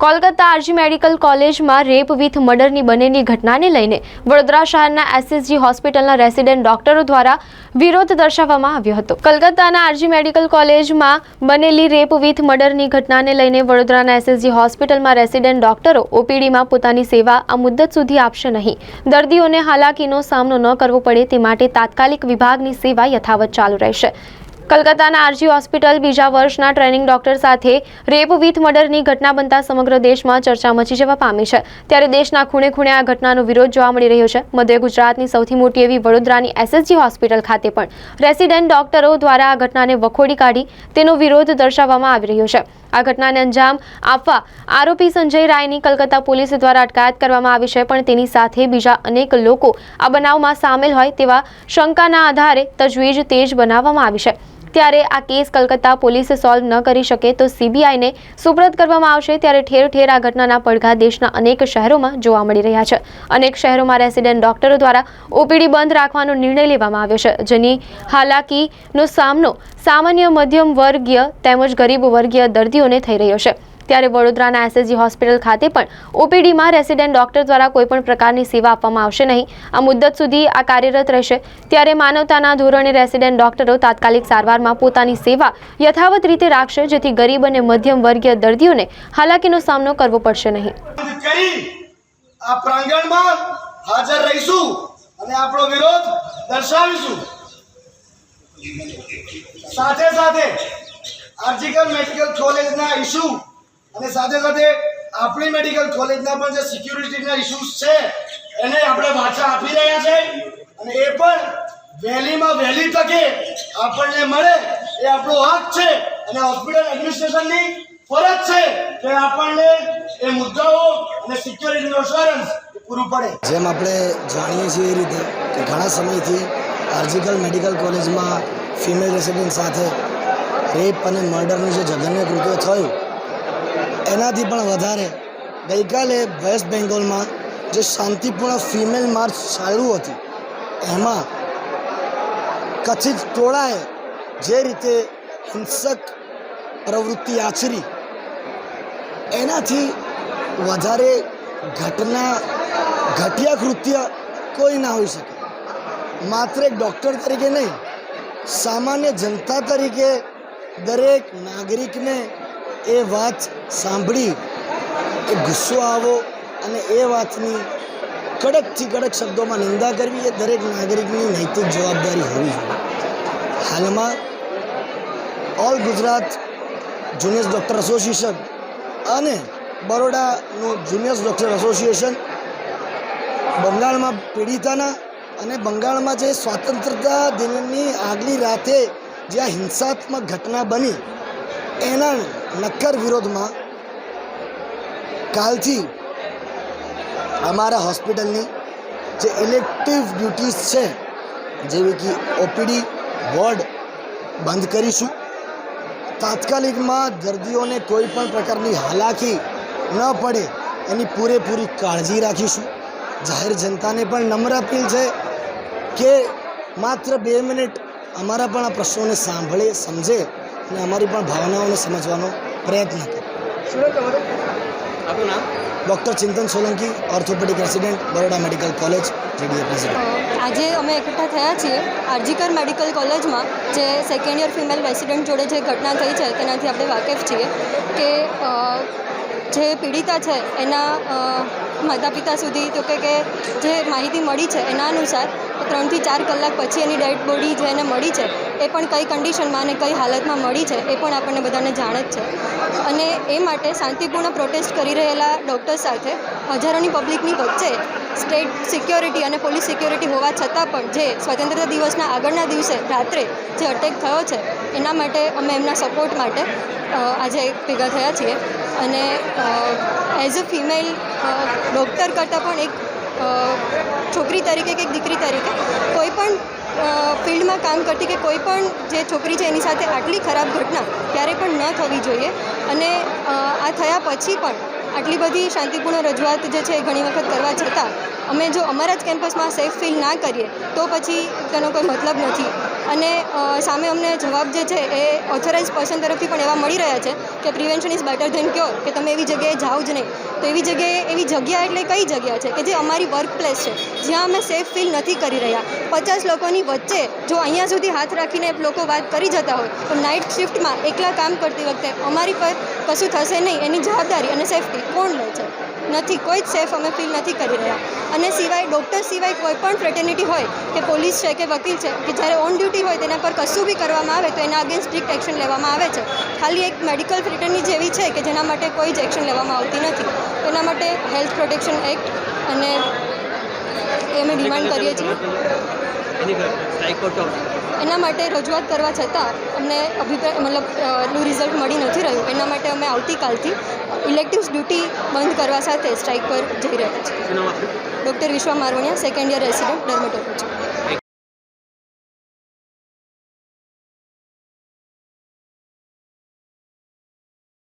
Kolkata RG medical કોલેજમાં rape with મર્ડરની બનેલી ઘટનાને લઈને વડોદરા શહેરના એસએસજી હોસ્પિટલના રેસિડેન્ટ ડોક્ટરો દ્વારા વિરોધ દર્શાવવામાં આવ્યો હતો. કલકત્તાના આરજી મેડિકલ કોલેજમાં બનેલી રેપ વિથ મર્ડરની ઘટનાને લઈને વડોદરાના એસએસજી હોસ્પિટલમાં રેસિડેન્ટ ડોક્ટરો ઓપીડીમાં પોતાની સેવા આ મુદ્દત સુધી આપશે નહીં. દર્દીઓને હાલાકીનો સામનો ન કરવો પડે તે માટે તાત્કાલિક વિભાગની સેવા યથાવત ચાલુ રહેશે. કલકત્તાના આરજી હોસ્પિટલ બીજા વર્ષના ટ્રેનિંગ ડોક્ટર સાથે રેપ વિથ મર્ડરની ઘટના બનતા સમગ્ર દેશમાં ચર્ચા મચી જવા પામી છે. ત્યારે દેશના ખૂણે ખૂણે આ ઘટનાનો વિરોધ જોવા મળી રહ્યો છે. મધ્ય ગુજરાતની સૌથી મોટી એવી વડોદરાની એસએસજી હોસ્પિટલ ખાતે પણ રેસિડેન્ટ ડોક્ટરો દ્વારા આ ઘટનાને વખોડી કાઢી તેનો વિરોધ દર્શાવવામાં આવી રહ્યો છે. આ ઘટનાને અંજામ આપવા આરોપી સંજય રાયની કલકત્તા પોલીસ દ્વારા અટકાયત કરવામાં આવી છે, પણ તેની સાથે બીજા અનેક લોકો આ બનાવમાં સામેલ હોય તેવા શંકાના આધારે તજવીજ તેજ બનાવવામાં આવી છે. ત્યારે આ કેસ કલકત્તા પોલીસ સોલ્વ ન કરી શકે તો સીબીઆઈને સુપ્રત કરવામાં આવશે ત્યારે ઠેર ઠેર આ ઘટનાના પડઘા દેશના અનેક શહેરોમાં જોવા મળી રહ્યા છે. અનેક શહેરોમાં રેસિડેન્ટ ડોક્ટરો દ્વારા ઓપીડી બંધ રાખવાનો નિર્ણય લેવામાં આવ્યો છે, જેની હાલાકીનો સામનો સામાન્ય મધ્યમ વર્ગીય તેમજ ગરીબ વર્ગીય દર્દીઓને થઈ રહ્યો છે. ત્યારે વડોદરાના એસએસજી હોસ્પિટલ ખાતે પણ ઓપીડીમાં રેસિડેન્ટ ડોક્ટર દ્વારા કોઈપણ પ્રકારની સેવા આપવામાં આવશે નહીં. આ મુદ્દત સુધી આ કાર્યરત રહેશે. ત્યારે માનવતાના ધોરણે રેસિડેન્ટ ડોક્ટરો તાત્કાલિક સારવારમાં પોતાની સેવા યથાવત રીતે રાખશે, જેથી ગરીબ અને મધ્યમ વર્ગીય દર્દીઓને હાલાકીનો સામનો કરવો પડશે નહીં. આ પ્રાંગણમાં હાજર રહીશું અને આપણો વિરોધ દર્શાવીશું. સાથે સાથે આર્જિકલ મેડિકલ કોલેજના ઇસ્યુ અને સાથે સાથે આપણી મેડિકલ કોલેજના પણ જે સિક્યુરિટીના ઇસ્યુઝ છે, એને આપણે વાચા આપી રહ્યા છે. અને એ પણ વહેલીમાં વહેલી તકે આપણને મળે એ આપણો હક છે. અને હોસ્પિટલ એડમિનિસ્ટ્રેશનની ફરજ છે કે આપણને એ મુદ્દાઓ અને સિક્યોરિટીનો અશ્યોરન્સ પૂરું પડે. જેમ આપણે જાણીએ છીએ એ રીતે કે ઘણા સમયથી આર્જિકલ મેડિકલ કોલેજમાં ફિમેલ રેસિડેન્ટ સાથે રેપ અને મર્ડરનું જે જઘન્ય કૃત્ય થયું એનાથી પણ વધારે. ગઈકાલે વેસ્ટ બેંગોલમાં જે શાંતિપૂર્ણ ફિમેલ માર્ચ ચાલુ હતી, એમાં કથિત ટોળાએ જે રીતે હિંસક પ્રવૃત્તિ આચરી, એનાથી વધારે ઘટના, ઘટિયા કૃત્ય કોઈ ના હોઈ શકે. માત્ર એક ડૉક્ટર તરીકે નહીં, સામાન્ય જનતા તરીકે દરેક નાગરિકને એ વાત સાંભળી, એ ગુસ્સો આવો અને એ વાતની કડકથી કડક શબ્દોમાં નિંદા કરવી એ દરેક નાગરિકની નૈતિક જવાબદારી હોવી જોઈએ. હાલમાં all Gujarat juniors doctor association અને બરોડાનું જુનિયર્સ ડૉક્ટર એસોસિએશન બંગાળમાં પીડિતાના અને બંગાળમાં જે સ્વાતંત્રતા દિનની આગલી રાતે જ્યાં હિંસાત્મક ઘટના બની, એના નક્કર વિરોધમાં કાલથી અમારા હોસ્પિટલની જે ઇલેક્ટિવ ડ્યુટીઝ છે, જેવી કે ઓપીડી વોર્ડ બંધ કરીશું. તાત્કાલિકમાં દર્દીઓને કોઈ પણ પ્રકારની હાલાકી ન પડે એની પૂરેપૂરી કાળજી રાખીશું. જાહેર જનતાને પણ નમ્ર અપીલ છે કે માત્ર બે મિનિટ અમારા પણ આ પ્રશ્નોને સાંભળે, સમજે અને અમારી પણ ભાવનાઓને સમજવાનો પ્રયત્ન કરે doctor Chintan Solanki orthopaedic resident Baroda medical college JDA president આજે અમે એકઠા થયા છીએ આરજીકર મેડિકલ કોલેજમાં જે સેકન્ડ યર ફિમેલ રેસિડન્ટ જોડે જે ઘટના થઈ છે તેનાથી આપણે વાકેફ છીએ કે જે પીડિતા છે એના માતા પિતા સુધી તો કે કે જે માહિતી મળી છે એના અનુસાર ત્રણથી ચાર કલાક પછી એની ડેડ બોડી જે એને મળી છે, એ પણ કઈ કન્ડિશનમાં અને કઈ હાલતમાં મળી છે, એ પણ આપણને બધાને જાણ જ છે. અને એ માટે શાંતિપૂર્ણ પ્રોટેસ્ટ કરી રહેલા ડૉક્ટર સાથે હજારોની પબ્લિકની વચ્ચે સ્ટેટ સિક્યોરિટી અને પોલીસ સિક્યોરિટી હોવા છતાં પણ જે સ્વતંત્રતા દિવસના આગળના દિવસે રાત્રે જે અટેક થયો છે, એના માટે અમે એમના સપોર્ટ માટે આજે ભેગા થયા છીએ. અને એઝ અ ફિમેલ ડૉક્ટર કરતાં પણ એક છોકરી તરીકે કે દીકરી તરીકે, કોઈ પણ ફિલ્ડમાં કામ કરતી કે કોઈ પણ જે છોકરી છે એની સાથે આટલી ખરાબ ઘટના ક્યારેય પણ ન થવી જોઈએ. અને આ થયા પછી પણ આટલી બધી શાંતિપૂર્ણ રજૂઆત જે છે એ ઘણી વખત કરવા છતાં, અમે જો અમારા જ કેમ્પસમાં સેફ ફીલ ના કરીએ, તો પછી તેનો કોઈ મતલબ નથી. અને સામે અમને જવાબ જે છે એ ઓથોરાઇઝ પર્સન તરફથી પણ એવા મળી રહ્યા છે કે prevention is better than cure કે તમે એવી જગ્યાએ જાઓ જ નહીં. તો એવી જગ્યાએ, એવી જગ્યા એટલે કઈ જગ્યા છે કે જે અમારી વર્ક પ્લેસ છે, જ્યાં અમે સેફ ફીલ નથી કરી રહ્યા. પચાસ લોકોની વચ્ચે જો અહીંયા સુધી હાથ રાખીને લોકો વાત કરી જતા હોય, તો નાઇટ શિફ્ટમાં એકલા કામ કરતી વખતે અમારી પર કશું થશે નહીં. એની જવાબદારી અને સેફટી કોણ લે છે? નથી કોઈ જ સેફ અમે ફીલ નથી કરી રહ્યા. અને સિવાય ડૉક્ટર સિવાય કોઈ પણ ફ્રેટર્નિટી હોય કે પોલીસ છે કે વકીલ છે કે જ્યારે ઓન ડ્યુટી હોય તેના પર કશું બી કરવામાં આવે તો એના અગેન્સ્ટ સ્ટ્રિક્ટ એક્શન લેવામાં આવે છે. ખાલી એક મેડિકલ ફ્રેટર્ની જેવી છે કે જેના માટે કોઈ જ એક્શન લેવામાં આવતી નથી. તેના એના માટે હેલ્થ પ્રોટેક્શન એક્ટ અને એ અમે ડિમાન્ડ કરીએ છીએ. એના માટે રજૂઆત કરવા છતાં અમને અભિપ્રાય મતલબનું રિઝલ્ટ મળી નથી રહ્યું. એના માટે અમે આવતીકાલથી ઇલેક્ટિવ્સ ડ્યુટી બંધ કરવા સાથે સ્ટ્રાઇક પર જઈ રહ્યા છીએ. Doctor Vishwa Marvaniya second year resident dermatology